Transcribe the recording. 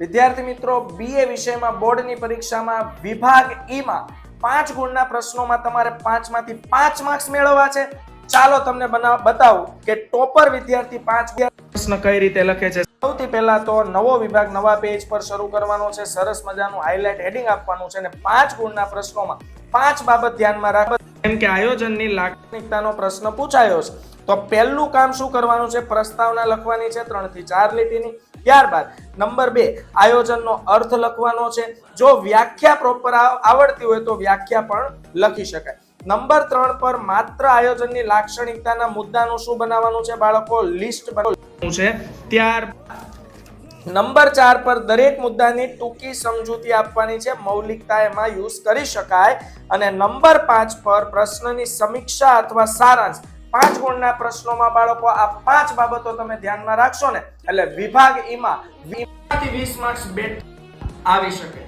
વિદ્યાર્થી મિત્રો બીએ વિષયમાં બોર્ડની પરીક્ષામાં વિભાગ ઈમાં પાંચ ગુણના પ્રશ્નોમાં તમારે પાંચમાંથી પાંચ માર્ક્સ મેળવવા છે. ચાલો તમને બતાવું કે ટોપર વિદ્યાર્થી પાંચ પ્રશ્ન કઈ રીતે લખે છે. સૌથી પહેલા તો નવો વિભાગ, નવા પેજ પર શરૂ કરવાનો છે. સરસ મજાનું હાઇલાઇટ હેડિંગ આપવાનું છે અને પાંચ ગુણના પ્રશ્નોમાં પાંચ બાબત ધ્યાનમાં રાખવા જેમ કે આયોજનની લાક્ષણિકતાનો પ્રશ્ન પૂછાયો છે. તો પહેલું કામ શું કરવાનું છે? પ્રસ્તાવના લખવાની છે ત્રણથી ચાર લીટીની. ત્યારબાદ નંબર બે, આયોજનનો અર્થ લખવાનો છે. જો વ્યાખ્યા પ્રોપર આવડતી હોય તો વ્યાખ્યા પણ લખી શકાય. નંબર ત્રણ પર માત્ર આયોજનની લાક્ષણિકતાના મુદ્દાનું શું બનાવવાનું છે બાળકો? લિસ્ટ બનાવવાનું છે. ત્યાર નંબર ચાર પર દરેક મુદ્દાની ટૂંકી સમજૂતી આપવાની છે. મૌલિકતા એમાં યુઝ કરી શકાય. અને નંબર પાંચ પર પ્રશ્નની સમીક્ષા અથવા સારાંશ. પાંચ ગુણના પ્રશ્નોમાં બાળકો, આ પાંચ બાબતો તમે ધ્યાનમાં રાખશો ને, એટલે વિભાગ ઈમાં વીસ માર્ક્સ બેટ આવી શકે.